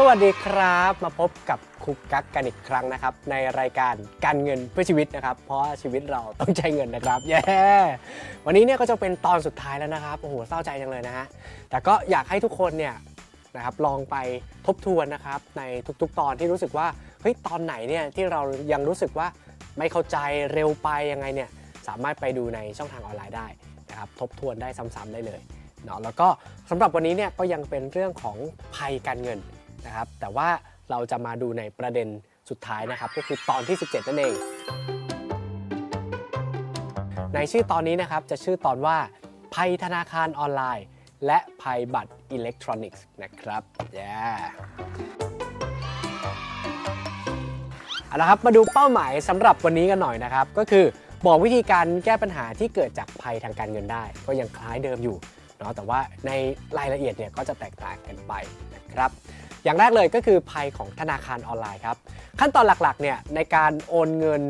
สวัสดีครับ มาพบกับคุกกักกันอีกครั้งนะครับ ในรายการการเงินเพื่อชีวิตนะครับ เพราะชีวิตเราต้องใช้เงินนะครับเย้วันนี้เนี่ยก็จะเป็นตอนสุดท้ายแล้วนะครับโอ้โหเศร้าใจจังเลยนะฮะแต่ก็อยากให้ทุกคนเนี่ยนะครับลองไปทบทวนนะครับ ในทุกๆ ตอนที่รู้สึกว่าเฮ้ยตอนไหนเนี่ยที่เรายังรู้สึกว่าไม่เข้าใจเร็วไปยังไงเนี่ยสามารถไปดูในช่องทางออนไลน์ได้นะครับทบทวนได้ซ้ำๆได้เลยเนาะแล้วก็สำหรับวันนี้เนี่ยก็ยังเป็นเรื่องของภัยการเงิน นะครับ แต่ว่าเราจะมาดูในประเด็นสุดท้ายนะครับ ก็คือตอนที่ 17 นั่นเอง ในชื่อตอนนี้นะครับจะชื่อตอนว่าภัยธนาคารออนไลน์ และภัยบัตรอิเล็กทรอนิกส์นะครับแย่เอาละครับมาดูเป้าหมายสำหรับวันนี้กันหน่อยนะครับ ก็คือบอกวิธีการแก้ปัญหาที่เกิดจากภัยทางการเงินได้ ก็ยังคล้ายเดิมอยู่เนาะแต่ว่าในรายละเอียดเนี่ยก็จะแตกต่างกันไปนะครับ อย่างแรกเลยก็คือภัยของธนาคารออนไลน์ครับ ขั้นตอนหลักๆเนี่ยในการโอนเงิน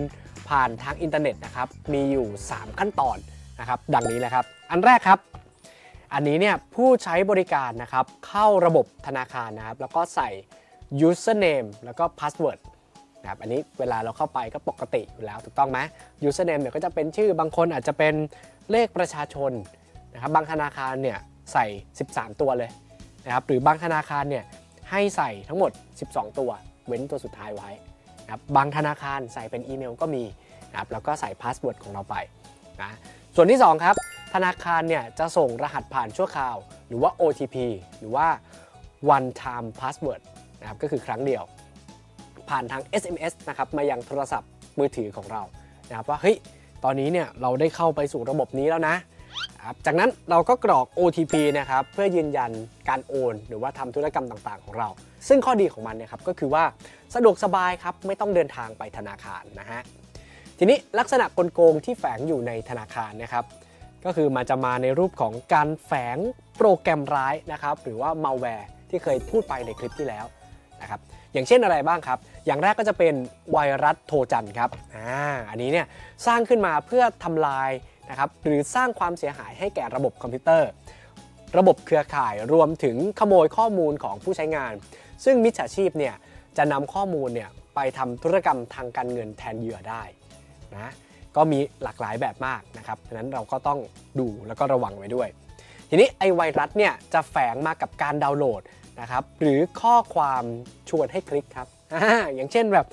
ผ่านทางอินเทอร์เน็ตนะครับมีอยู่ 3 ขั้นตอนนะครับดังนี้เลยครับ อันแรกครับ อันนี้เนี่ยผู้ใช้บริการนะครับเข้าระบบธนาคารนะครับแล้วก็ใส่ username แล้วก็ password นะครับอันนี้เวลาเราเข้าไปก็ปกติอยู่แล้วถูกต้องไหม username เนี่ยก็จะเป็นชื่อบางคนอาจจะเป็นเลขประชาชนนะครับบางธนาคารเนี่ยใส่ 13 ตัวเลยนะครับหรือบางธนาคารเนี่ย ให้ใส่ทั้งหมด 12 ตัว เว้นตัวสุดท้ายไว้นะครับบางธนาคารใส่เป็นอีเมลก็มีนะครับแล้วก็ใส่พาสเวิร์ดของเราไปนะส่วนที่ 2 ครับ ธนาคารเนี่ยจะส่งรหัสผ่านชั่วคราว หรือว่า OTP หรือว่า one time password นะครับก็คือครั้งเดียว ผ่านทาง SMS นะครับมายังโทรศัพท์มือถือของเรานะครับว่าเฮ้ยตอนนี้เนี่ยเราได้เข้าไปสู่ระบบนี้แล้วนะ ครับจากนั้นเราก็กรอก OTP นะครับเพื่อยืนยันการโอน หรือว่าทำธุรกรรมต่างๆ ของเรา ซึ่งข้อดีของมันเนี่ยครับก็คือว่าสะดวกสบายครับไม่ต้องเดินทางไปธนาคารนะฮะทีนี้ลักษณะกลโกงที่แฝงอยู่ในธนาคารนะครับก็คือมันจะมาในรูปของการแฝงโปรแกรมร้ายนะครับหรือว่า malware ที่เคยพูดไปในคลิปที่แล้วนะครับอย่างเช่นอะไรบ้างครับ อย่างแรกก็จะเป็นไวรัสโทจันทร์ครับอ่าอันนี้เนี่ยสร้างขึ้นมาเพื่อทำลาย นะครับหรือสร้างความเสียหายให้แก่ระบบคอมพิวเตอร์ ระบบเครือข่ายรวมถึงขโมยข้อมูลของผู้ใช้งาน ซึ่งมิจฉาชีพเนี่ยจะนำข้อมูลเนี่ยไปทำธุรกรรมทางการเงินแทนเหยื่อได้นะก็มีหลากหลายแบบมากนะครับฉะนั้นเราก็ต้องดูแล้วก็ระวังไว้ด้วย ทีนี้ไอไวรัสเนี่ยจะแฝงมากับการดาวน์โหลดนะครับหรือข้อความชวนให้คลิกครับออย่างเช่นแบบ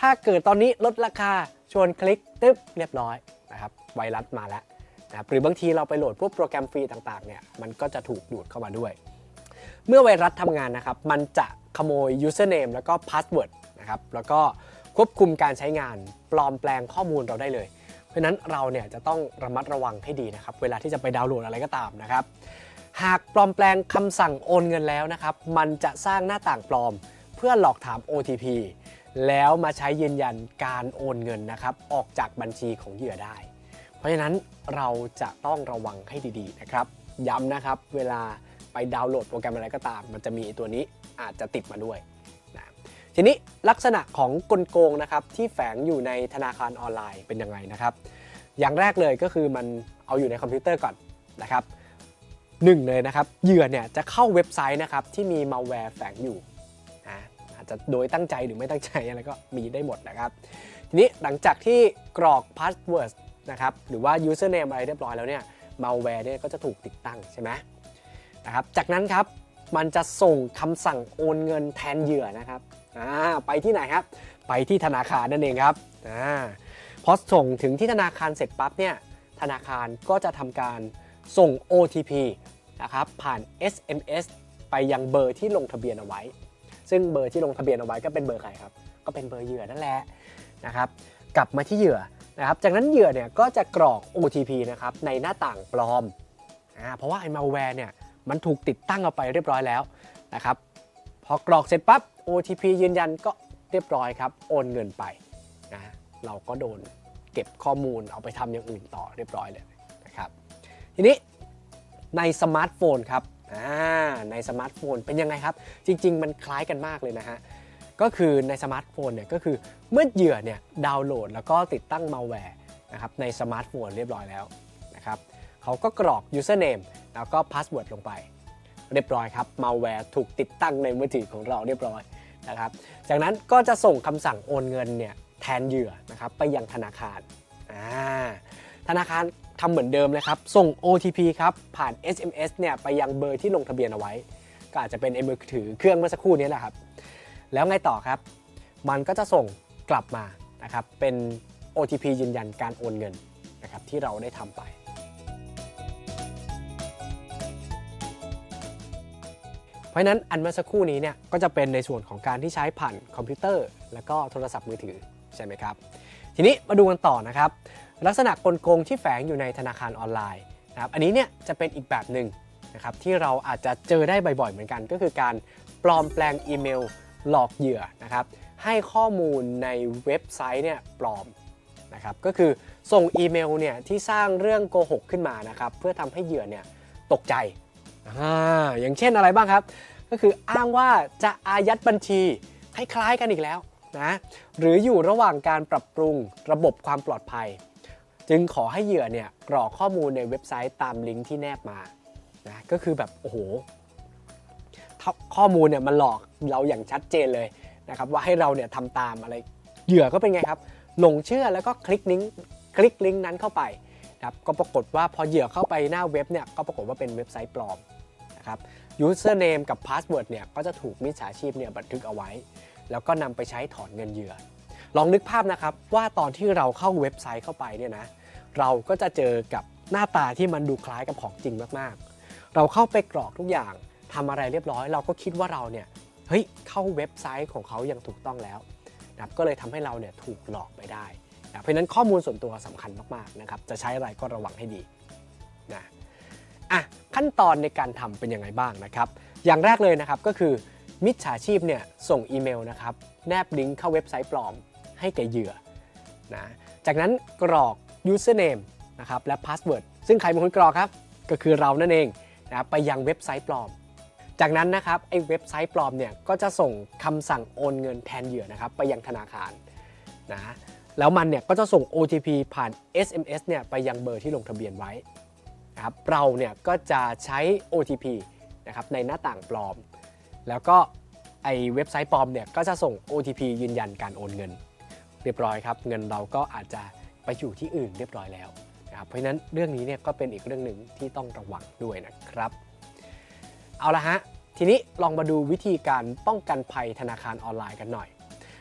ถ้าเกิดตอนนี้ลดราคาชวนคลิกตึ๊บเรียบร้อยนะครับ ไวรัสมาแล้วนะครับหรือบางทีเราไปโหลดพวกโปรแกรมฟรีต่างๆเนี่ยมันก็จะถูกดูดเข้ามาด้วย เมื่อไวรัสทำงานนะครับมันจะขโมย username แล้วก็ password นะครับแล้วก็ควบคุมการใช้งานปลอมแปลงข้อมูลเราได้เลย เพราะนั้นเราเนี่ยจะต้องระมัดระวังให้ดีนะครับเวลาที่จะไปดาวน์โหลดอะไรก็ตามนะครับ หากปลอมแปลงคำสั่งโอนเงินแล้วนะครับมันจะสร้างหน้าต่างปลอม เพื่อหลอกถาม OTP แล้วมาใช้ยืนยันการโอนเงินนะครับออกจากบัญชีของเหยื่อได้ ราะฉะนั้นเราจะต้องระวังให้ดีๆนะครับ ย้ำนะครับเวลาไปดาวน์โหลดโปรแกรมอะไรก็ตาม มันจะมีตัวนี้อาจจะติดมาด้วยนะทีนี้ลักษณะของกลโกงนะครับที่แฝงอยู่ในธนาคารออนไลน์เป็นยังไงนะครับ อย่างแรกเลยก็คือมันเอาอยู่ในคอมพิวเตอร์ก่อนนะครับหนึ่งเลยนะครับเหยื่อเนี่ยจะเข้าเว็บไซต์นะครับที่มีมาแวร์แฝงอยู่นะอาจจะโดยตั้งใจหรือไม่ตั้งใจอะไรก็มีได้หมดนะครับ ทีนี้หลังจากที่กรอก password นะครับหรือว่า username อะไรเรียบร้อยแล้วเนี่ย malware เนี่ยก็จะถูกติดตั้งใช่ไหมนะครับจากนั้นครับมันจะส่งคำสั่งโอนเงินแทนเหยื่อนะครับไปที่ไหนครับ ไปที่ธนาคารนั่นเองครับอ่าพอส่งถึงที่ธนาคารเสร็จปั๊บเนี่ยธนาคารก็จะทำการส่ง OTP นะครับผ่าน SMS ไปยังเบอร์ที่ลงทะเบียนเอาไว้ ซึ่งเบอร์ที่ลงทะเบียนเอาไว้ก็เป็นเบอร์ใครครับ ก็เป็นเบอร์เหยื่อนั่นแหละนะครับ กลับมาที่เหยื่อ นะครับจากนั้นเหยื่อเนี่ยก็จะกรอก OTP นะครับในหน้าต่างปลอมอ่าเพราะว่าไอ้ malware เนี่ยมันถูกติดตั้งเอาไปเรียบร้อยแล้วนะครับพอกรอกเสร็จปั๊บ OTP ยืนยันก็เรียบร้อยครับ โอนเงินไปนะเราก็โดนเก็บข้อมูลเอาไปทำอย่างอื่นต่อเรียบร้อยเลยนะครับทีนี้ในสมาร์ทโฟนครับในสมาร์ทโฟนเป็นยังไงครับ จริง ๆ มันคล้ายกันมากเลยนะฮะ ก็คือในสมาร์ทโฟนเนี่ยก็คือเมื่อเหยื่อเนี่ยดาวน์โหลด แล้วก็ติดตั้งมาแวร์นะครับในสมาร์ทโฟนเรียบร้อยแล้วนะครับเขาก็กรอก username แล้วก็ password ลงไป เรียบร้อยครับมาแวร์ถูกติดตั้งในมือถือของเราเรียบร้อยนะครับจากนั้นก็จะส่งคำสั่งโอนเงินเนี่ยแทนเหยื่อนะครับไปยังธนาคารอ่าธนาคารทำเหมือนเดิมเลยครับ ส่ง OTP ครับ ผ่าน SMS เนี่ยไปยังเบอร์ที่ลงทะเบียนเอาไว้ ก็อาจจะเป็นไอ้มือถือเครื่องเมื่อสักครู่นี้แหละครับ แล้วไงต่อครับ มันก็จะส่งกลับมานะครับเป็น OTP ยืนยันการโอนเงินนะครับที่เราได้ทำไป เพราะนั้นอันเมื่อสักครู่นี้เนี่ยก็จะเป็นในส่วนของการที่ใช้ผ่านคอมพิวเตอร์ แล้วก็โทรศัพท์มือถือใช่ไหมครับ ทีนี้มาดูกันต่อนะครับ ลักษณะกลโกงที่แฝงอยู่ในธนาคารออนไลน์นะครับอันนี้เนี่ยจะเป็นอีกแบบหนึ่งนะครับที่เราอาจจะเจอได้บ่อยๆเหมือนกัน ก็คือการปลอมแปลงอีเมล หลอกเหยื่อนะครับให้ข้อมูลในเว็บไซต์เนี่ยปลอมนะครับก็คือส่งอีเมลเนี่ยที่สร้างเรื่องโกหกขึ้นมานะครับเพื่อทำให้เหยื่อเนี่ยตกใจอ่าอย่างเช่นอะไรบ้างครับ ก็คืออ้างว่าจะอายัดบัญชีคล้ายๆกันอีกแล้วนะหรืออยู่ระหว่างการปรับปรุงระบบความปลอดภัย จึงขอให้เหยื่อเนี่ยกรอกข้อมูลในเว็บไซต์ตามลิงก์ที่แนบมานะก็คือแบบโอ้โห ข้อมูลเนี่ยมันหลอกเราอย่างชัดเจนเลยนะครับว่าให้เราเนี่ยทำตามอะไรเหยื่อก็เป็นไงครับหลงเชื่อแล้วก็คลิกลิงก์คลิกลิงก์นั้นเข้าไปนะครับก็ปรากฏว่าพอเหยื่อเข้าไปหน้าเว็บเนี่ยก็ปรากฏว่าเป็นเว็บไซต์ปลอมนะครับ username กับ password เนี่ยก็จะถูกมิจฉาชีพเนี่ยบันทึกเอาไว้ แล้วก็นำไปใช้ถอนเงินเหยื่อ ลองนึกภาพนะครับว่าตอนที่เราเข้าเว็บไซต์เข้าไปเนี่ยนะเราก็จะเจอกับหน้าตาที่มันดูคล้ายกับของจริงมากๆ เราเข้าไปกรอกทุกอย่าง ทำอะไรเรียบร้อย เราก็คิดว่าเราเนี่ยเฮ้ยเข้าเว็บไซต์ของเขาอย่างถูกต้องแล้วนะครับก็เลยทำให้เราเนี่ยถูกหลอกไปได้นะเพราะฉะนั้นข้อมูลส่วนตัวสำคัญมากๆนะครับจะใช้อะไรก็ระวังให้ดีนะอะขั้นตอนในการทำเป็นยังไงบ้างนะครับอย่างแรกเลยนะครับก็คือมิจฉาชีพเนี่ยส่งอีเมลนะครับแนบลิงก์เข้าเว็บไซต์ปลอมให้แก่เหยื่อนะจากนั้นกรอก username นะครับและ password ซึ่งใครเป็นคนกรอกครับ ก็คือเรานั่นเองนะไปยังเว็บไซต์ปลอม จากนั้นนะครับไอ้เว็บไซต์ปลอมเนี่ยก็จะส่งคำสั่งโอนเงินแทนเหยื่อนะครับไปยังธนาคารนะแล้วมันเนี่ยก็จะส่ง OTP ผ่าน SMS เนี่ยไปยังเบอร์ที่ลงทะเบียนไว้นะครับเราเนี่ยก็จะใช้ OTP นะครับในหน้าต่างปลอม แล้วก็ไอเว็บไซต์ปลอมเนี่ยก็จะส่ง OTP ยืนยันการโอนเงิน เรียบร้อยครับเงินเราก็อาจจะไปอยู่ที่อื่นเรียบร้อยแล้วนะครับเพราะฉะนั้นเรื่องนี้เนี่ยก็เป็นอีกเรื่องหนึ่งที่ต้องระวังด้วยนะครับ เอาละฮะ ทีนี้ลองมาดูวิธีการป้องกันภัยธนาคารออนไลน์กันหน่อย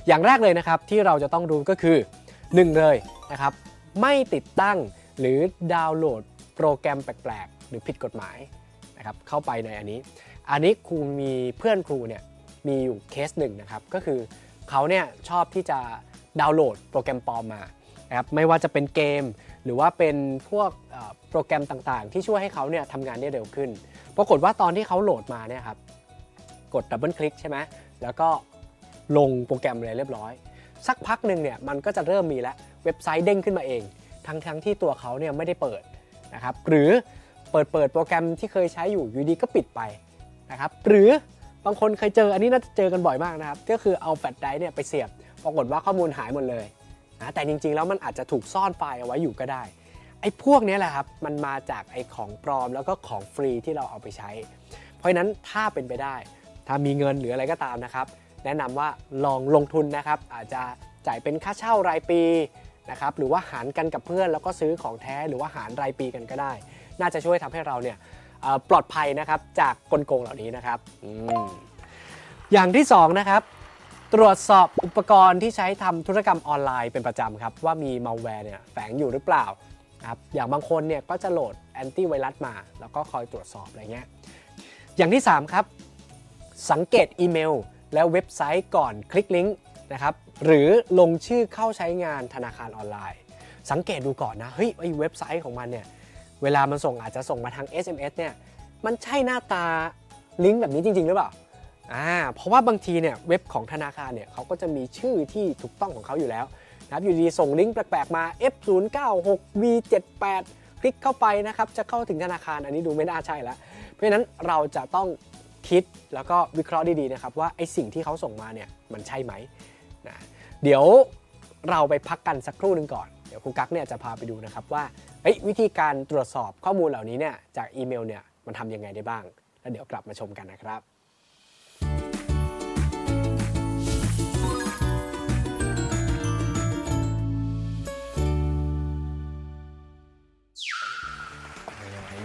อย่างแรกเลยนะครับที่เราจะต้องรู้ก็คือ 1 เลยนะครับ ไม่ติดตั้งหรือดาวน์โหลดโปรแกรมแปลกๆ หรือผิดกฎหมายนะครับเข้าไปในอันนี้ อันนี้ครูมีเพื่อนครูเนี่ยมีอยู่เคสหนึ่งนะครับก็คือเขาเนี่ยชอบที่จะดาวน์โหลดโปรแกรมปลอมมานะครับไม่ว่าจะเป็นเกม หรือว่าเป็นพวกโปรแกรมต่างๆ ที่ช่วยให้เขาเนี่ยทำงานได้เร็วขึ้น ปรากฏว่าตอนที่เขาโหลดมาเนี่ยครับกดดับเบิลคลิกใช่ไหมแล้วก็ลงโปรแกรมเลยเรียบร้อย สักพักหนึ่งเนี่ยมันก็จะเริ่มมีแล้วเว็บไซต์เด้งขึ้นมาเอง ทั้งทั้งที่ตัวเขาเนี่ยไม่ได้เปิดนะครับหรือเปิดเปิดโปรแกรมที่เคยใช้อยู่อยู่ดีก็ปิดไปนะครับหรือบางคนเคยเจออันนี้น่าจะเจอกันบ่อยมากนะครับ ก็คือเอาแฟลชไดรฟ์เนี่ยไปเสียบ ปรากฏว่าข้อมูลหายหมดเลยนะแต่จริงๆแล้วมันอาจจะถูกซ่อนไฟล์เอาไว้อยู่ก็ได้ อ้พวกเนี้ยแหละครับ มันมาจากไอ้ของปลอมแล้วก็ของฟรีที่เราเอาไปใช้ เพราะฉะนั้นถ้าเป็นไปได้ ถ้ามีเงินหรืออะไรก็ตามนะครับ แนะนำว่าลองลงทุนนะครับ อาจจะจ่ายเป็นค่าเช่ารายปีนะครับหรือว่าหารกันกับเพื่อนแล้วก็ซื้อของแท้หรือว่าหารรายปีกันก็ได้ น่าจะช่วยทำให้เราเนี่ยเอ่อปลอดภัยนะครับจากกลโกงเหล่านี้นะครับอืมอย่างที่สองนะครับตรวจสอบอุปกรณ์ที่ใช้ทำธุรกรรมออนไลน์เป็นประจำครับ ว่ามีมัลแวร์เนี่ยแฝงอยู่หรือเปล่า ครับอย่างบางคนเนี่ยก็จะโหลดแอนตี้ไวรัสมา แล้วก็คอยตรวจสอบอะไรเงี้ยอย่างที่ 3 ครับ สังเกตอีเมล และเว็บไซต์ก่อนคลิกลิงก์นะครับหรือลงชื่อเข้าใช้งานธนาคารออนไลน์ สังเกตดูก่อนนะเฮ้ยไอเว็บไซต์ของมันเนี่ยเวลามันส่งอาจจะส่งมาทาง SMS เนี่ยมันใช่หน้าตาลิงก์แบบนี้จริง ๆ หรือเปล่าอ่าเพราะว่าบางทีเนี่ยเว็บของธนาคารเนี่ยเขาก็จะมีชื่อที่ถูกต้องของเขาอยู่แล้ว ครับอยู่ดีส่งลิงก์แปลกๆมา F096V78 คลิกเข้าไปนะครับ จะเข้าถึงธนาคารอันนี้ดูไม่น่าใช่แล้วเพราะฉะนั้นเราจะต้องคิดแล้วก็วิเคราะห์ดีๆนะครับ ว่าไอสิ่งที่เขาส่งมาเนี่ยมันใช่ไหมนะเดี๋ยวเราไปพักกันสักครู่หนึ่งก่อนเดี๋ยวครูกั๊กเนี่ยจะพาไปดูนะครับว่าวิธีการตรวจสอบข้อมูลเหล่านี้เนี่ยจากอีเมลเนี่ยมันทำยังไงได้บ้าง แล้วเดี๋ยวกลับมาชมกันนะครับ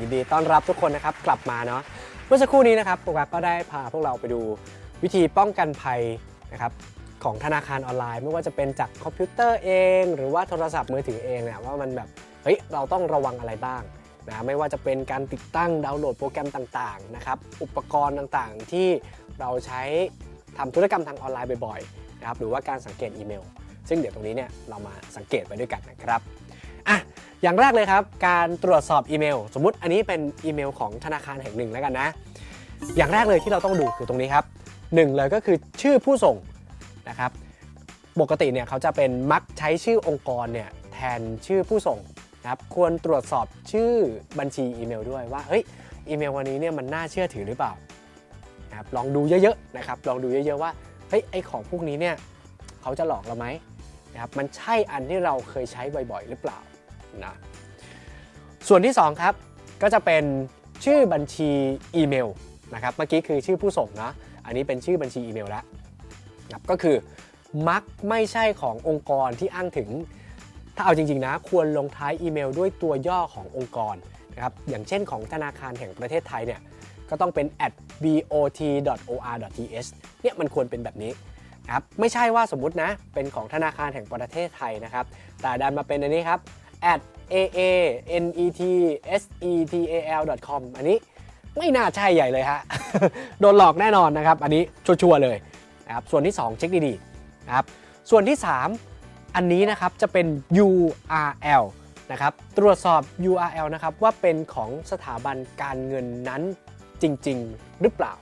ยินดีต้อนรับทุกคนนะครับกลับมาเนาะเมื่อสักครู่นี้นะครับโปรกัสก็ได้พาพวกเราไปดูวิธีป้องกันภัยนะครับของธนาคารออนไลน์ ไม่ว่าจะเป็นจากคอมพิวเตอร์เอง หรือว่าโทรศัพท์มือถือเองเนี่ยว่ามันแบบเฮ้ยเราต้องระวังอะไรบ้างนะไม่ว่าจะเป็นการติดตั้งดาวน์โหลดโปรแกรมต่างๆนะครับอุปกรณ์ต่างๆที่เราใช้ทำธุรกรรมทางออนไลน์บ่อยๆนะครับหรือว่าการสังเกตอีเมล ซึ่งเดี๋ยวตรงนี้เนี่ยเรามาสังเกตไปด้วยกันนะครับ อย่างแรกเลยครับ การตรวจสอบอีเมล สมมุติอันนี้เป็นอีเมลของธนาคารแห่งหนึ่งแล้วกันนะ อย่างแรกเลยที่เราต้องดูคือตรงนี้ครับหนึ่งเลยก็คือชื่อผู้ส่งนะครับ ปกติเนี่ยเขาจะเป็นมักใช้ชื่อองค์กรเนี่ยแทนชื่อผู้ส่งนะครับควรตรวจสอบชื่อบัญชีอีเมลด้วยว่าเฮ้ยอีเมลวันนี้เนี่ยมันน่าเชื่อถือหรือเปล่านะครับลองดูเยอะๆนะครับลองดูเยอะๆว่าเฮ้ยไอของพวกนี้เนี่ยเขาจะหลอกเราไหมนะครับมันใช่อันที่เราเคยใช้บ่อยๆ หรือเปล่า นะส่วนที่ 2 ครับ ก็จะเป็นชื่อบัญชีอีเมลนะครับ เมื่อกี้คือชื่อผู้ส่งนะอันนี้เป็นชื่อบัญชีอีเมลแล้วนะก็คือมักไม่ใช่ขององค์กรที่อ้างถึง ถ้าเอาจริง ๆ นะ ควรลงท้ายอีเมลด้วยตัวย่อขององค์กรนะครับอย่างเช่นของธนาคารแห่งประเทศไทยเนี่ยก็ต้องเป็น atbot.or.th เนี่ยมันควรเป็นแบบนี้นะครับไม่ใช่ว่าสมมุตินะ เป็นของธนาคารแห่งประเทศไทยนะครับ แต่ดันมาเป็นอันนี้ครับ at aa net setal com อันนี้ไม่น่าใช่ใหญ่เลยฮะ โดนหลอกแน่นอนนะครับ อันนี้ชัวร์ๆเลยนะครับ ส่วนที่ 2 เช็คดีๆนะครับ ส่วนที่ 3 อันนี้นะครับจะเป็น URL นะครับ ตรวจสอบ URL นะครับว่าเป็นของสถาบันการเงินนั้นจริง ๆ หรือเปล่า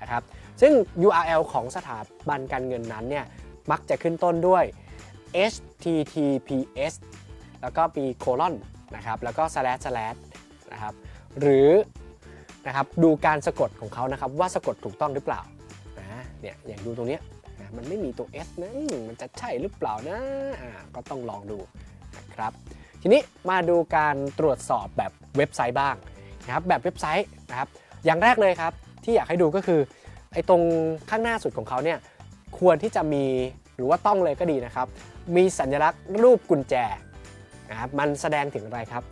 นะครับ ซึ่ง URL ของสถาบันการเงินนั้นเนี่ยมักจะขึ้นต้นด้วย https แล้วก็มีโคลอนนะครับแล้วก็ slash slash นะครับหรือนะครับดูการสะกดของเขานะครับว่าสะกดถูกต้องหรือเปล่านะเนี่ยอย่างดูตรงเนี้ยนะมันไม่มีตัว s นะมันจะใช่หรือเปล่านะก็ต้องลองดูนะครับทีนี้มาดูการตรวจสอบแบบเว็บไซต์บ้างนะครับแบบเว็บไซต์นะครับอย่างแรกเลยครับที่อยากให้ดูก็คือไอ้ตรงข้างหน้าสุดของเขาเนี่ยควรที่จะมีหรือว่าต้องเลยก็ดีนะครับ มีสัญลักษณ์รูปกุญแจ นะครับมันแสดงถึงอะไรครับ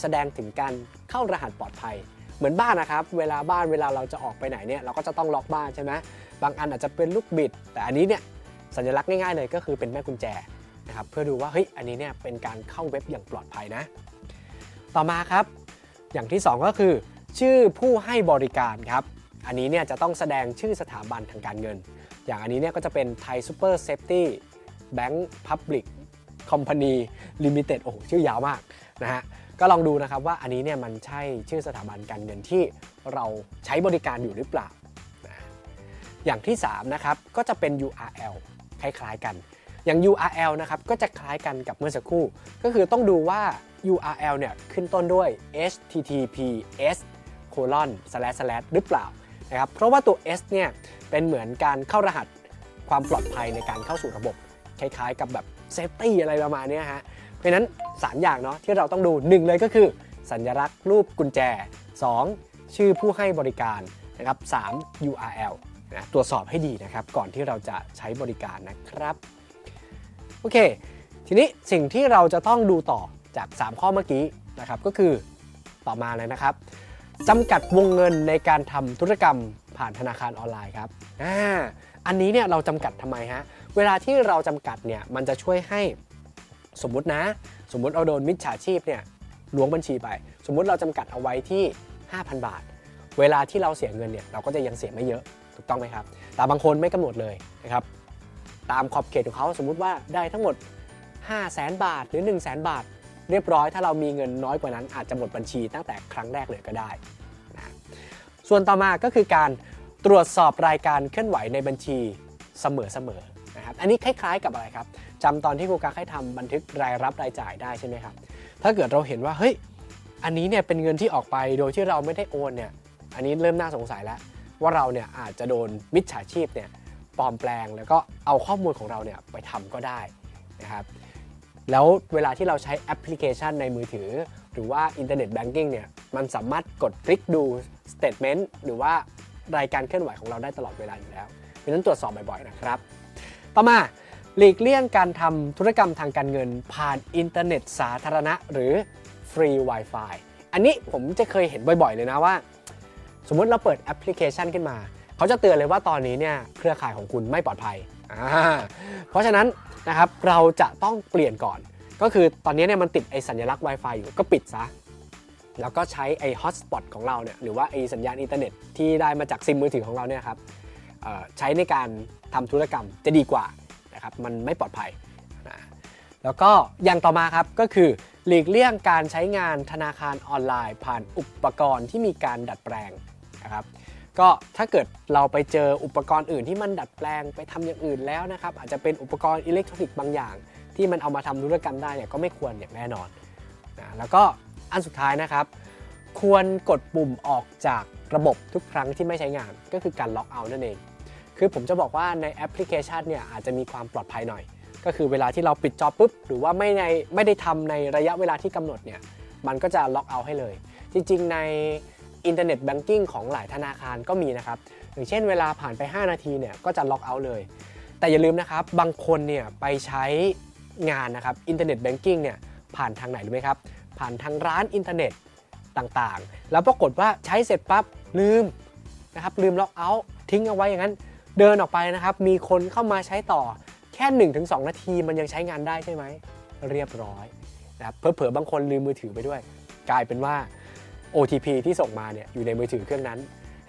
แสดงถึงการเข้ารหัสปลอดภัย เหมือนบ้านนะครับ เวลาบ้านเวลาเราจะออกไปไหนเนี่ยเราก็จะต้องล็อกบ้านใช่ไหมบางอันอาจจะเป็นลูกบิด แต่อันนี้เนี่ยสัญลักษณ์ง่ายๆเลยก็คือเป็นแม่กุญแจนะครับเพื่อดูว่าเฮ้ยอันนี้เนี่ยเป็นการเข้าเว็บอย่างปลอดภัยนะ ต่อมาครับ อย่างที่ 2 ก็คือ ชื่อผู้ให้บริการครับอันนี้เนี่ยจะต้องแสดงชื่อสถาบันทางการเงิน อย่างอันนี้เนี่ยก็จะเป็นไทยซูเปอร์เซฟตี้แบงก์พับลิก คอมพานีลิมิเต็ดโอ้โหชื่อยาวมากนะฮะก็ลองดูนะครับว่าอันนี้เนี่ยมันใช่ชื่อสถาบันการเงินที่เราใช้บริการอยู่หรือเปล่านะอย่างที่3นะครับก็จะเป็น URL คล้ายๆกัน อย่าง URL นะครับก็จะคล้ายกันกับเมื่อสักครู่ ก็คือต้องดูว่า URL เนี่ยขึ้นต้นด้วย https colon slash slash หรือเปล่านะครับเพราะว่าตัว s เนี่ยเป็นเหมือนการเข้ารหัสความปลอดภัยในการเข้าสู่ระบบ คล้ายๆกับแบบ เซฟตี้อะไรประมาณนี้ฮะ เพราะฉะนั้น 3 อย่างเนาะที่เราต้องดู 1 เลยก็คือ สัญลักษณ์รูปกุญแจ 2 ชื่อผู้ให้บริการนะครับ 3 URL นะตรวจสอบให้ดีนะครับ ก่อนที่เราจะใช้บริการนะครับ โอเค ทีนี้สิ่งที่เราจะต้องดูต่อจาก 3 ข้อเมื่อกี้นะครับก็คือต่อมาเลยนะครับจำกัดวงเงินในการทำธุรกรรมผ่านธนาคารออนไลน์ครับอ่าอันนี้เนี่ยเราจำกัดทำไมฮะ เวลาที่เราจำกัดเนี่ยมันจะช่วยให้สมมุตินะ สมมุติเราโดนมิจฉาชีพเนี่ยล้วงบัญชีไป สมมุติเราจำกัดเอาไว้ที่ 5,000 บาท เวลาที่เราเสียเงินเนี่ยเราก็จะยังเสียไม่เยอะถูกต้องไหมครับ แต่บางคนไม่กำหนดเลยนะครับตามขอบเขตของเขาสมมุติว่าได้ทั้งหมด 5 0 0แสนบาทหรือ 1 0 0 0 0แสนบาท เรียบร้อยถ้าเรามีเงินน้อยกว่านั้นอาจจะหมดบัญชีตั้งแต่ครั้งแรกเลยก็ได้นะส่วนต่อมาก็คือการตรวจสอบรายการเคลื่อนไหวในบัญชีเสมอๆ นะครับ อันนี้คล้ายๆกับอะไรครับจำตอนที่ครูกักให้ทำบันทึกรายรับรายจ่ายได้ใช่ไหมครับ ถ้าเกิดเราเห็นว่าเฮ้ย อันนี้เนี่ยเป็นเงินที่ออกไปโดยที่เราไม่ได้โอนเนี่ย อันนี้เริ่มน่าสงสัยแล้ว ว่าเราเนี่ยอาจจะโดนมิจฉาชีพเนี่ยปลอมแปลงแล้วก็เอาข้อมูลของเราเนี่ยไปทำก็ได้นะครับ แล้วเวลาที่เราใช้แอปพลิเคชันในมือถือ หรือว่าอินเทอร์เน็ตแบงกิ้งเนี่ยมันสามารถกดคลิกดูสเต t เมนต์หรือว่ารายการเคลื่อนไหวของเราได้ตลอดเวลาอยู่แล้วเพราะฉะนั้นตรวจสอบบ่อยๆนะครับ ต่อมาหลีกเลี่ยงการทำธุรกรรมทางการเงิน ผ่านอินเทอร์เน็ตสาธารณะ หรือฟรี Wi-Fi อันนี้ผมจะเคยเห็นบ่อยๆเลยนะว่า สมมติเราเปิดแอปพลิเคชันขึ้นมา เขาจะเตือนเลยว่าตอนนี้เนี่ยเครือข่ายของคุณไม่ปลอดภัย เพราะฉะนั้นนะครับเราจะต้องเปลี่ยนก่อน ก็คือตอนนี้เนี่ยมันติดไอสัญลักษณ์ Wi-Fi อยู่ก็ปิดซะ แล้วก็ใช้ไอฮอตสปอตของเราเนี่ยหรือว่าไอสัญญาณอินเทอร์เน็ตที่ได้มาจากซิมมือถือของเราเนี่ยครับ ใช้ในการทำธุรกรรมจะดีกว่านะครับมันไม่ปลอดภัยนะแล้วก็อย่างต่อมาครับก็คือหลีกเลี่ยงการใช้งานธนาคารออนไลน์ ผ่านอุปกรณ์ที่มีการดัดแปลงนะครับก็ถ้าเกิดเราไปเจออุปกรณ์อื่นที่มันดัดแปลงไปทำอย่างอื่นแล้วนะครับอาจจะเป็นอุปกรณ์อิเล็กทรอนิกส์บางอย่าง ที่มันเอามาทำธุรกรรมได้เนี่ยก็ไม่ควรอย่างแน่นอนนะแล้วก็อันสุดท้ายนะครับ ควรกดปุ่มออกจากระบบทุกครั้งที่ไม่ใช้งานก็คือการล็อกเอาท์นั่นเอง คือผมจะบอกว่าในแอปพลิเคชันเนี่ยอาจจะมีความปลอดภัยหน่อย ก็คือเวลาที่เราปิดจอปุ๊บ หรือว่าไม่ในไม่ได้ทำในระยะเวลาที่กำหนดเนี่ยมันก็จะล็อกเอาท์ให้เลย จริงๆ ในอินเทอร์เน็ตแบงกิ้งของหลายธนาคารก็มีนะครับอย่างเช่นเวลาผ่านไป 5 นาทีเนี่ยก็จะล็อกเอาท์เลย แต่อย่าลืมนะครับบางคนเนี่ยไปใช้งานนะครับอินเทอร์เน็ตแบงกิ้งเนี่ยผ่านทางไหนรู้ไหมครับ ผ่านทางร้านอินเทอร์เน็ตต่างๆ แล้วปรากฏว่าใช้เสร็จปั๊บลืมนะครับลืมล็อกเอาท์ทิ้งเอาไว้อย่างนั้น เดินออกไปนะครับ มีคนเข้ามาใช้ต่อแค่ 1-2 นาทีมันยังใช้งานได้ใช่ไหม เรียบร้อยนะครับเผลอๆบางคนลืมมือถือไปด้วย กลายเป็นว่า OTP ที่ส่งมาเนี่ยอยู่ในมือถือเครื่องนั้น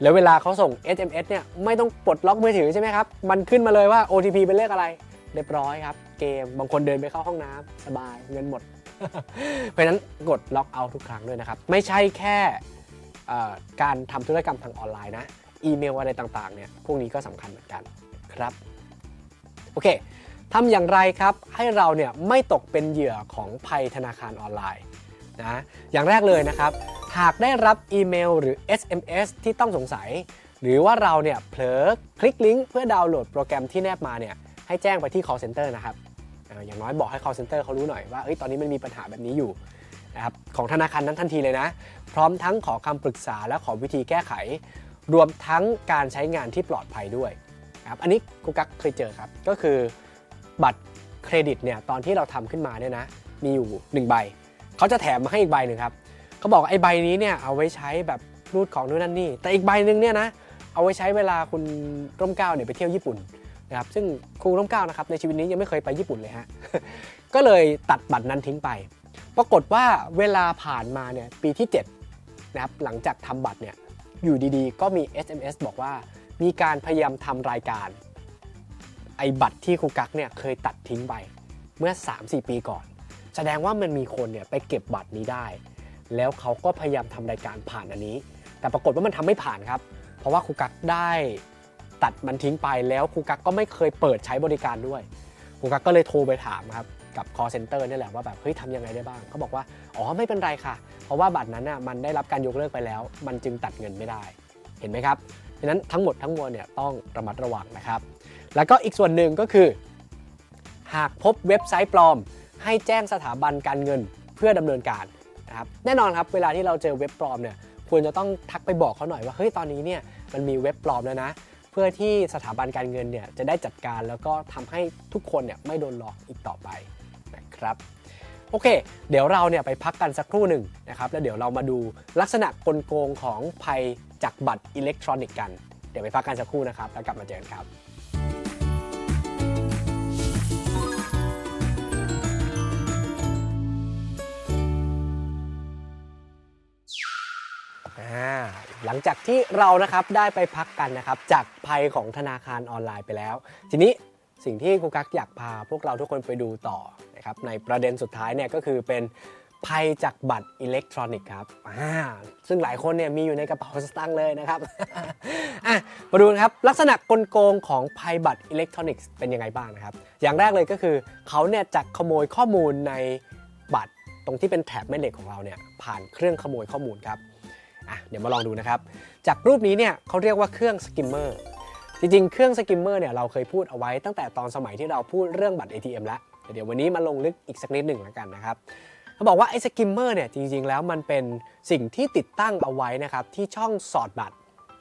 แล้วเวลาเขาส่ง SMS เนี่ยไม่ต้องปลดล็อกมือถือใช่ไหมครับ มันขึ้นมาเลยว่า OTP เป็นเลขอะไร เรียบร้อยครับ เกมบางคนเดินไปเข้าห้องน้ำสบายเงินหมด เพราะฉะนั้นกดล็อกเอาทุกครั้งด้วยนะครับ ไม่ใช่แค่การทำธุรกรรมทางออนไลน์นะ อีเมลอะไรต่างๆเนี่ยพวกนี้ก็สำคัญเหมือนกันครับโอเคทำอย่างไรครับให้เราเนี่ยไม่ตกเป็นเหยื่อของภัยธนาคารออนไลน์นะอย่างแรกเลยนะครับ หากได้รับอีเมลหรือ SMS ที่ต้องสงสัย หรือว่าเราเนี่ยเผลอคลิกลิงก์เพื่อดาวน์โหลดโปรแกรมที่แนบมาเนี่ยให้แจ้งไปที่ call center นะครับอย่างน้อยบอกให้ call center เขารู้หน่อยว่าอตอนนี้มันมีปัญหาแบบนี้อยู่นะครับของธนาคารนั้นทันทีเลยนะ พร้อมทั้งขอคำปรึกษาและขอวิธีแก้ไข รวมทั้งการใช้งานที่ปลอดภัยด้วยครับอันนี้กูกักเคยเจอครับ ก็คือบัตรเครดิตเนี่ยตอนที่เราทำขึ้นมาเนี่ยนะ มีอยู่ 1 ใบ เขาจะแถมมาให้อีกใบหนึ่งครับเขาบอกไอ้ใบนี้เนี่ยเอาไว้ใช้แบบรูดของนู่นนั่นนี่ แต่อีกใบหนึ่งเนี่ยนะเอาไว้ใช้เวลาคุณร่มเก้าเนี่ยไปเที่ยวญี่ปุ่นนะครับซึ่งครูร่มเก้านะครับในชีวิตนี้ยังไม่เคยไปญี่ปุ่นเลยฮะก็เลยตัดบัตรนั้นทิ้งไป ปรากฏว่าเวลาผ่านมาเนี่ยปีที่7นะครับหลังจากทำบัตรเนี่ย อยู่ดีๆ ก็มี SMS บอกว่า มีการพยายามทำรายการ ไอ้บัตรที่ครูกักเนี่ยเคยตัดทิ้งไปเมื่อ 3-4 ปีก่อน แสดงว่ามันมีคนเนี่ยไปเก็บบัตรนี้ได้ แล้วเขาก็พยายามทำรายการผ่านอันนี้ แต่ปรากฏว่ามันทำไม่ผ่านครับ เพราะว่าครูกักได้ตัดมันทิ้งไปแล้วครูกักก็ไม่เคยเปิดใช้บริการด้วยครูกักก็เลยโทรไปถามครับ กับ call center นี่แหละว่าแบบเฮ้ยทำยังไงได้บ้างเขาบอกว่าอ๋อไม่เป็นไรค่ะ เพราะว่าบัตรนั้นน่ะมันได้รับการยกเลิกไปแล้ว มันจึงตัดเงินไม่ได้เห็นไหมครับดังนั้นทั้งหมดทั้งมวลเนี่ยต้องระมัดระวังนะครับ แล้วก็อีกส่วนหนึ่งก็คือ หากพบเว็บไซต์ปลอม ให้แจ้งสถาบันการเงินเพื่อดำเนินการนะครับแน่นอนครับเวลาที่เราเจอเว็บปลอมเนี่ยควรจะต้องทักไปบอกเขาหน่อยว่าเฮ้ยตอนนี้เนี่ยมันมีเว็บปลอมแล้วนะเพื่อที่สถาบันการเงินเนี่ยจะได้จัดการแล้วก็ทำให้ทุกคนเนี่ยไม่โดนหลอกอีกต่อไป ครับโอเค เดี๋ยวเราเนี่ยไปพักกันสักครู่หนึ่งนะครับแล้วเดี๋ยวเรามาดูลักษณะกลโกงของภัยจากบัตรอิเล็กทรอนิกส์กัน เดี๋ยวไปพักกันสักครู่นะครับ แล้วกลับมาเจอกันครับหลังจากที่เรานะครับได้ไปพักกันนะครับจากภัยของธนาคารออนไลน์ไปแล้ว ทีนี้ สิ่งที่ครูกักอยากพาพวกเราทุกคนไปดูต่อนะครับในประเด็นสุดท้ายเนี่ยก็คือเป็นภัยจากบัตรอิเล็กทรอนิกส์ครับอ่าซึ่งหลายคนเนี่ยมีอยู่ในกระเป๋าสตางค์เลยนะครับอะมาดูนะครับ ลักษณะกลโกงของภัยบัตรอิเล็กทรอนิกส์เป็นยังไงบ้างนะครับ อย่างแรกเลยก็คือเขาเนี่ยจะขโมยข้อมูลในบัตรตรงที่เป็นแถบแม่เหล็กของเราเนี่ยผ่านเครื่องขโมยข้อมูลครับอะเดี๋ยวมาลองดูนะครับ จากรูปนี้เนี่ยเขาเรียกว่าเครื่องสกิมเมอร์ จริงๆ เครื่องสกิมเมอร์เนี่ยเราเคยพูดเอาไว้ตั้งแต่ตอนสมัยที่เราพูดเรื่องบัตร ATM แล้วเดี๋ยววันนี้มาลงลึกอีกสักนิดหนึ่งแล้วกันนะครับเขาบอกว่าไอ้สกิมเมอร์เนี่ยจริงๆ แล้วมันเป็นสิ่งที่ติดตั้งเอาไว้นะครับที่ช่องสอดบัตร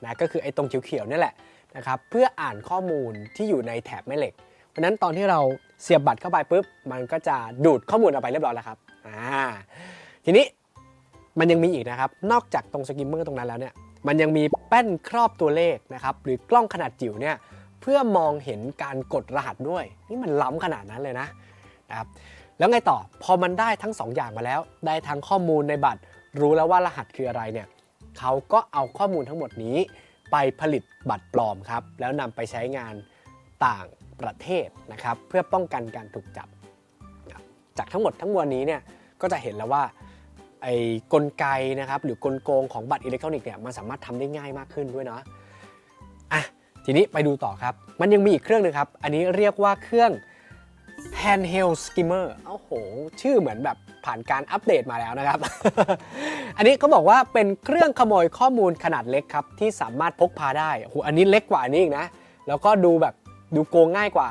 นะก็คือไอ้ตรงเขียวๆนี่แหละนะครับเพื่ออ่านข้อมูลที่อยู่ในแถบแม่เหล็กเพราะนั้นตอนที่เราเสียบบัตรเข้าไปปุ๊บมันก็จะดูดข้อมูลออกไปเรียบร้อยแล้วครับอ่าทีนี้มันยังมีอีกนะครับนอกจากตรงสกิมเมอร์ตรงนั้นแล้วเนี่ย มันยังมีแป้นครอบตัวเลขนะครับหรือกล้องขนาดจิ๋วเนี่ยเพื่อมองเห็นการกดรหัสด้วย นี่มันล้ำขนาดนั้นเลยนะนะครับแล้วไงต่อพอมันได้ทั้งสองอย่างมาแล้ว ได้ทั้งข้อมูลในบัตร รู้แล้วว่ารหัสคืออะไรเนี่ยเขาก็เอาข้อมูลทั้งหมดนี้ ไปผลิตบัตรปลอมครับ แล้วนำไปใช้งานต่างประเทศนะครับ เพื่อป้องกันการถูกจับ จากทั้งหมดทั้งมวลนี้เนี่ยก็จะเห็นแล้วว่า ไอ้กลไกนะครับหรือกลโกงของบัตรอิเล็กทรอนิกส์เนี่ยมันสามารถทำได้ง่ายมากขึ้นด้วยเนาะอะทีนี้ไปดูต่อครับ มันยังมีอีกเครื่องหนึงครับ อันนี้เรียกว่าเครื่อง handheld skimmer โอ้โห ชื่อเหมือนแบบผ่านการอัปเดตมาแล้วนะครับ อันนี้เขาบอกว่าเป็นเครื่องขโมยข้อมูลขนาดเล็กครับ ที่สามารถพกพาได้โอ้โหอันนี้เล็กกว่านนี้อีกนะ แล้วก็ดูแบบดูโกงง่ายกว่า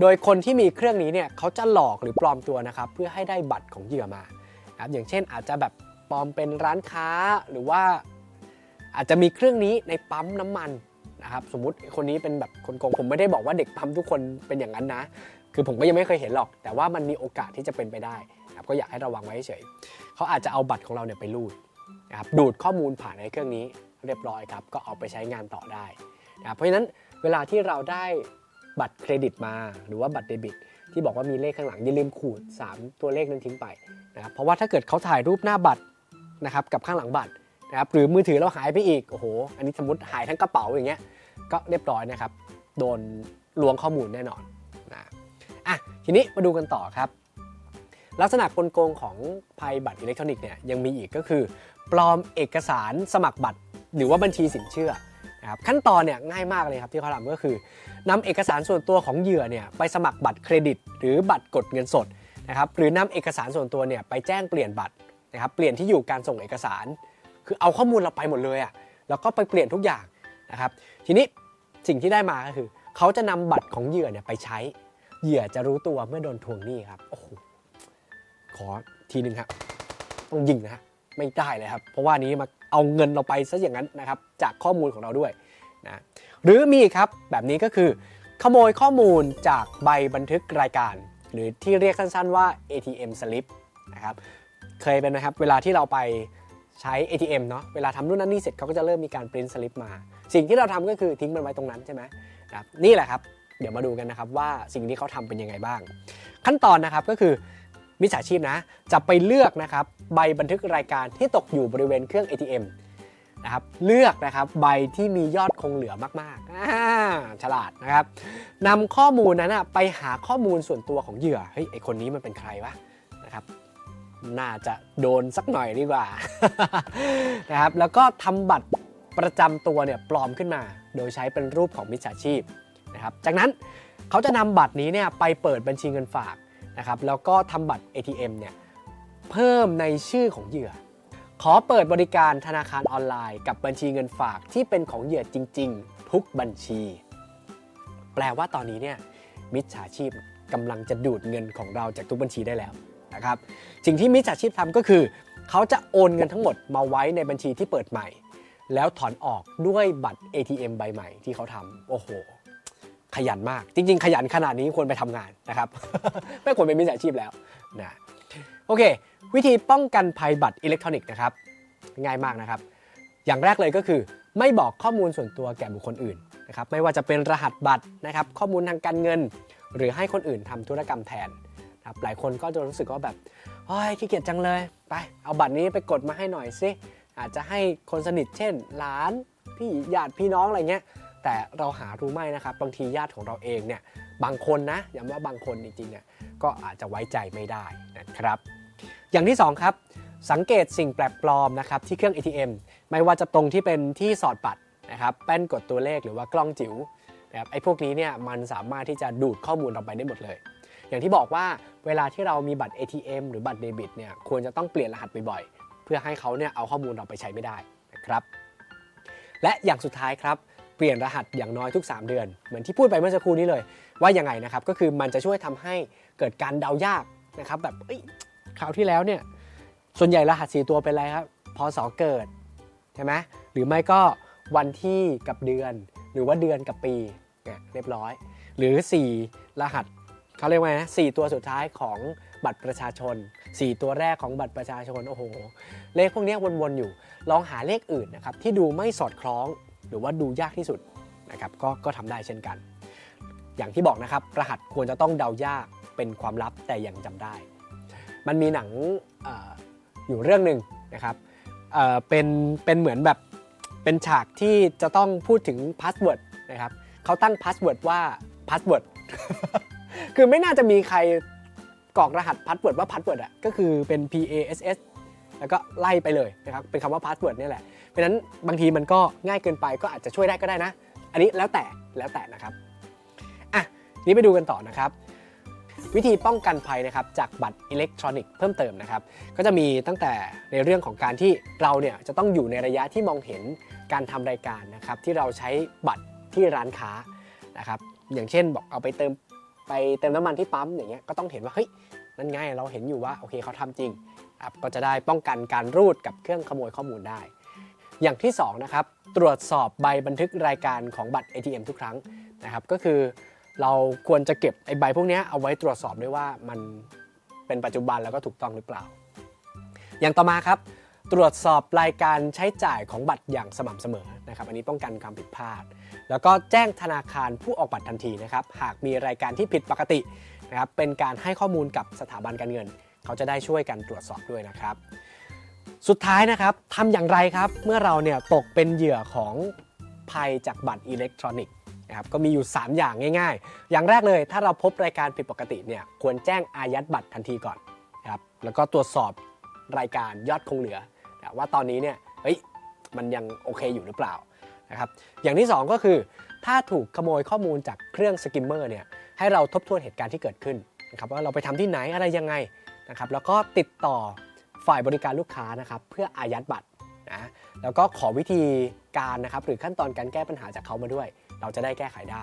โดยคนที่มีเครื่องนี้เนี่ยเขาจะหลอกหรือปลอมตัวนะครับ เพื่อให้ได้บัตรของเหยื่อมา ครับอย่างเช่นอาจจะแบบปลอมเป็นร้านค้าหรือว่าอาจจะมีเครื่องนี้ในปั๊มน้ำมันนะครับสมมติคนนี้เป็นแบบคนโกงผมไม่ได้บอกว่าเด็กปั๊มทุกคนเป็นอย่างนั้นนะ คือผมก็ยังไม่เคยเห็นหรอก แต่ว่ามันมีโอกาสที่จะเป็นไปได้ครับก็อยากให้ระวังไว้เฉยเขาอาจจะเอาบัตรของเราเนี่ยไปรูดนะครับดูดข้อมูลผ่านในเครื่องนี้เรียบร้อยครับก็เอาไปใช้งานต่อได้นะครับเพราะฉะนั้นเวลาที่เราได้บัตรเครดิตมา หรือว่าบัตรเดบิต ที่บอกว่ามีเลขข้างหลังอย่าลืมขูด 3 ตัวเลขนั้นทิ้งไปนะครับเพราะว่าถ้าเกิดเขาถ่ายรูปหน้าบัตรนะครับกับข้างหลังบัตรนะครับหรือมือถือเราหายไปอีกโอ้โหอันนี้สมมติหายทั้งกระเป๋าอย่างเงี้ยก็เรียบร้อยนะครับโดนลวงข้อมูลแน่นอนนะอะทีนี้มาดูกันต่อครับ ลักษณะกลโกงของภัยบัตรอิเล็กทรอนิกส์เนี่ยยังมีอีกก็คือ ปลอมเอกสารสมัครบัตร หรือว่าบัญชีสินเชื่อนะครับขั้นตอนเนี่ยง่ายมากเลยครับที่เขาทำก็คือ นำเอกสารส่วนตัวของเหยื่อเนี่ยไปสมัครบัตรเครดิต หรือบัตรกดเงินสดนะครับหรือนำเอกสารส่วนตัวเนี่ยไปแจ้งเปลี่ยนบัตรนะครับเปลี่ยนที่อยู่การส่งเอกสาร คือเอาข้อมูลเราไปหมดเลยอะ่ะแล้วก็ไปเปลี่ยนทุกอย่างนะครับทีนี้สิ่งที่ได้มาก็คือ เขาจะนำบัตรของเหยื่อเนี่ยไปใช้เหยื่อจะรู้ตัวเมื่อโดนทวงหนี้ครับโอ้โหขอทีหนึ่งครับต้องยิงนะฮะไม่ได้เลยครับ เพราะว่านี้มาเอาเงินเราไปซะอย่างนั้นนะครับ จากข้อมูลของเราด้วยนะ หรือมีอีกครับแบบนี้ก็คือ ขโมยข้อมูลจากใบบันทึกรายการ หรือที่เรียกสั้นๆว่า ATM slip นะครับเคยเป็นไหมครับ เวลาที่เราไปใช้ ATM เนาะเวลาทำนู่นนั่นนี่เสร็จเขาก็จะเริ่มมีการปริ้นสลิปมา สิ่งที่เราทำก็คือทิ้งมันไว้ตรงนั้นใช่ไหมครับนี่แหละครับเดี๋ยวมาดูกันนะครับว่าสิ่งที่เขาทำเป็นยังไงบ้าง ขั้นตอนนะครับก็คือมิจฉาชีพนะจะไปเลือกนะครับใบบันทึกรายการที่ตกอยู่บริเวณเครื่อง ATM นะครับเลือกนะครับใบที่มียอดคงเหลือมากๆอ่าฉลาดนะครับนำข้อมูลนั้นนะไปหาข้อมูลส่วนตัวของเหยื่อเฮ้ยไอคนนี้มันเป็นใครวะนะครับน่าจะโดนสักหน่อยดีกว่านะครับแล้วก็ทำบัตรประจำตัวเนี่ยปลอมขึ้นมา โดยใช้เป็นรูปของมิจฉาชีพนะครับจากนั้นเขาจะนำบัตรนี้เนี่ยไปเปิดบัญชีเงินฝากนะครับแล้วก็ทำบัตร ATM เนี่ยเพิ่มในชื่อของเหยื่อ ขอเปิดบริการธนาคารออนไลน์กับบัญชีเงินฝากที่เป็นของเหยื่อจริง ๆ ทุกบัญชี แปลว่าตอนนี้เนี่ยมิจฉาชีพกำลังจะดูดเงินของเราจากทุกบัญชีได้แล้วนะครับสิ่งที่มิจฉาชีพทำก็คือ เขาจะโอนเงินทั้งหมดมาไว้ในบัญชีที่เปิดใหม่ แล้วถอนออกด้วยบัตร ATM ใบใหม่ที่เขาทำโอ้โห ขยันมาก จริง ๆ ขยันขนาดนี้ควรไปทำงานนะครับ ไม่ควรเป็นมิจฉาชีพแล้วนะโอเค วิธีป้องกันภัยบัตรอิเล็กทรอนิกส์นะครับง่ายมากนะครับ อย่างแรกเลยก็คือ ไม่บอกข้อมูลส่วนตัวแก่บุคคลอื่นนะครับไม่ว่าจะเป็นรหัสบัตรนะครับ ข้อมูลทางการเงิน หรือให้คนอื่นทำธุรกรรมแทนนะครับหลายคนก็จะรู้สึกว่าแบบโอ้ยขี้เกียจจังเลยไป เอาบัตรนี้ไปกดมาให้หน่อยสิอาจจะให้คนสนิทเช่นหลานพี่ญาติพี่น้องอะไรเงี้ยแต่เราหารู้ไหมนะครับบางทีญาติของเราเองเนี่ยบางคนนะย้ำว่าบางคนจริงๆเนี่ยก็อาจจะไว้ใจไม่ได้นะครับ อย่างที่สองครับ สังเกตสิ่งแปลกปลอมนะครับที่เครื่อง ATM ไม่ว่าจะตรงที่เป็นที่สอดบัตรนะครับแป้นกดตัวเลขหรือว่ากล้องจิ๋วนะครับไอ้พวกนี้เนี่ยมันสามารถที่จะดูดข้อมูลเราไปได้หมดเลย อย่างที่บอกว่าเวลาที่เรามีบัตร ATM หรือบัตรเดบิตเนี่ยควรจะต้องเปลี่ยนรหัสบ่อยๆ เพื่อให้เขาเนี่ยเอาข้อมูลเราไปใช้ไม่ได้นะครับและอย่างสุดท้ายครับเปลี่ยนรหัสอย่างน้อยทุก 3 เดือน เหมือนที่พูดไปเมื่อสักครู่นี้เลย ว่ายังไงนะครับก็คือมันจะช่วยทำให้เกิดการเดายากนะครับแบบ คราวที่แล้วเนี่ยส่วนใหญ่รหัส 4 ตัวเป็นอะไรครับพศเกิดใช่ไหมหรือไม่ก็วันที่กับเดือน หรือว่าเดือนกับปีเนี่ยเรียบร้อย หรือ 4 รหัสเขาเรียกว่าไงนะสี่ตัวสุดท้ายของบัตรประชาชน 4 ตัวแรกของบัตรประชาชนโอ้โหเลขพวกนี้วนๆอยู่ ลองหาเลขอื่นนะครับที่ดูไม่สอดคล้องหรือว่าดูยากที่สุดนะครับก็ก็ทำได้เช่นกัน อย่างที่บอกนะครับรหัสควรจะต้องเดายากเป็นความลับแต่ยังจำได้ มันมีหนังออยู่เรื่องหนึ่งนะครับเเป็นเป็นเหมือนแบบเป็นฉากที่จะต้องพูดถึงพาสเวิร์ดนะครับเขาตั้งพาสเวิร์ดว่าพาสเวิร์ดคือไม่น่าจะมีใครกรอกรหัสพาสเวิร์ดว่าพาสเวิร์ดอะก็คือเป็น P A S S แล้วก็ไล่ไปเลยนะครับเป็นคำว่าพาสเวิร์ดนี่แหละ เพราะฉะนั้นบางทีมันก็ง่ายเกินไปก็อาจจะช่วยได้ก็ได้นะ อันนี้แล้วแต่แล้วแต่นะครับอะนี้ไปดูกันต่อนะครับ วิธีป้องกันภัยนะครับจากบัตรอิเล็กทรอนิกส์เพิ่มเติมนะครับก็จะมีตั้งแต่ในเรื่องของการที่เราเนี่ยจะต้องอยู่ในระยะที่มองเห็นการทำรายการนะครับที่เราใช้บัตรที่ร้านค้านะครับอย่างเช่นบอกเอาไปเติมไปเติมน้ำมันที่ปั๊มอย่างเงี้ยก็ต้องเห็นว่าเฮ้ยนั่นไงเราเห็นอยู่ว่าโอเคเขาทำจริงครับก็จะได้ป้องกันการรูดกับเครื่องขโมยข้อมูลได้ อย่างที่สองนะครับตรวจสอบใบบันทึกรายการของบัตร ATM ทุกครั้งนะครับก็คือ เราควรจะเก็บไอ้ใบพวกนี้เอาไว้ตรวจสอบด้วยว่ามันเป็นปัจจุบันแล้วก็ถูกต้องหรือเปล่า อย่างต่อมาครับ ตรวจสอบรายการใช้จ่ายของบัตรอย่างสม่ำเสมอนะครับ อันนี้ป้องกันความผิดพลาด แล้วก็แจ้งธนาคารผู้ออกบัตรทันทีนะครับ หากมีรายการที่ผิดปกตินะครับ เป็นการให้ข้อมูลกับสถาบันการเงิน เขาจะได้ช่วยกันตรวจสอบด้วยนะครับ สุดท้ายนะครับทำอย่างไรครับ เมื่อเราเนี่ยตกเป็นเหยื่อของภัยจากบัตรอิเล็กทรอนิกส์ นะครับก็มีอยู่ 3 อย่างง่าย ๆ อย่างแรกเลยถ้าเราพบรายการผิดปกติเนี่ยควรแจ้งอายัดบัตรทันทีก่อนนะครับแล้วก็ตรวจสอบรายการยอดคงเหลือนะว่าตอนนี้เนี่ยเฮ้ยมันยังโอเคอยู่หรือเปล่านะครับอย่างที่ 2 ก็คือ ถ้าถูกขโมยข้อมูลจากเครื่องสกิมเมอร์เนี่ยให้เราทบทวนเหตุการณ์ที่เกิดขึ้นนะครับว่าเราไปทำที่ไหนอะไรยังไงนะครับแล้วก็ติดต่อฝ่ายบริการลูกค้านะครับเพื่ออายัดบัตรนะแล้วก็ขอวิธีการนะครับหรือขั้นตอนการแก้ปัญหาจากเขามาด้วย เราจะได้แก้ไขได้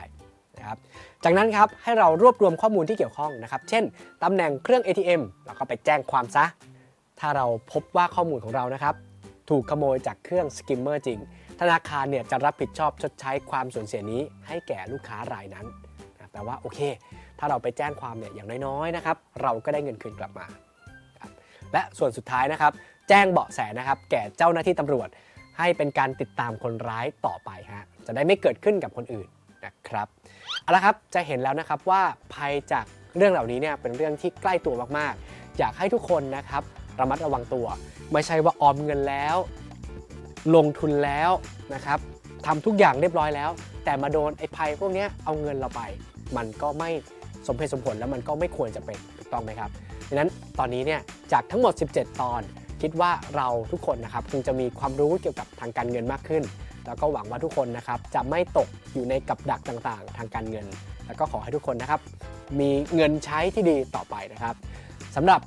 นะครับจากนั้นครับให้เรารวบรวมข้อมูลที่เกี่ยวข้องนะครับ เช่นตำแหน่งเครื่อง ATM เราก็ไปแจ้งความซะ ถ้าเราพบว่าข้อมูลของเรานะครับ ถูกขโมยจากเครื่องสกิมเมอร์จริง ธนาคารเนี่ยจะรับผิดชอบชดใช้ความสูญเสียนี้ให้แก่ลูกค้ารายนั้นนะแปลว่าโอเค ถ้าเราไปแจ้งความเนี่ยอย่างน้อยๆนะครับ เราก็ได้เงินคืนกลับมา และส่วนสุดท้ายนะครับ แจ้งเบาะแสนะครับ แก่เจ้าหน้าที่ตำรวจ ให้เป็นการติดตามคนร้ายต่อไปฮะ จะได้ไม่เกิดขึ้นกับคนอื่นนะครับเอาละครับจะเห็นแล้วนะครับว่าภัยจากเรื่องเหล่านี้เนี่ยเป็นเรื่องที่ใกล้ตัวมากๆ อยากให้ทุกคนนะครับระมัดระวังตัว ไม่ใช่ว่าออมเงินแล้ว ลงทุนแล้วนะครับทำทุกอย่างเรียบร้อยแล้ว แต่มาโดนไอ้ภัยพวกนี้เอาเงินเราไป มันก็ไม่สมเหตุสมผลแล้วมันก็ไม่ควรจะเป็นถูกต้องไหมครับดังนั้นตอนนี้เนี่ยจากทั้งหมด 17 ตอน คิดว่าเราทุกคนนะครับคงจะมีความรู้เกี่ยวกับทางการเงินมากขึ้น แล้วก็หวังว่าทุกคนนะครับจะไม่ตกอยู่ในกับดักต่างๆ ทางการเงิน แล้วก็ขอให้ทุกคนนะครับ มีเงินใช้ที่ดีต่อไปนะครับสำหรับ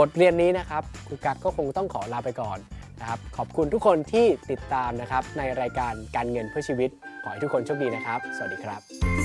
บทเรียนนี้นะครับครูกักก็คงต้องขอลาไปก่อนนะครับ ขอบคุณทุกคนที่ติดตามนะครับในรายการการเงินเพื่อชีวิต ขอให้ทุกคนโชคดีนะครับ สวัสดีครับ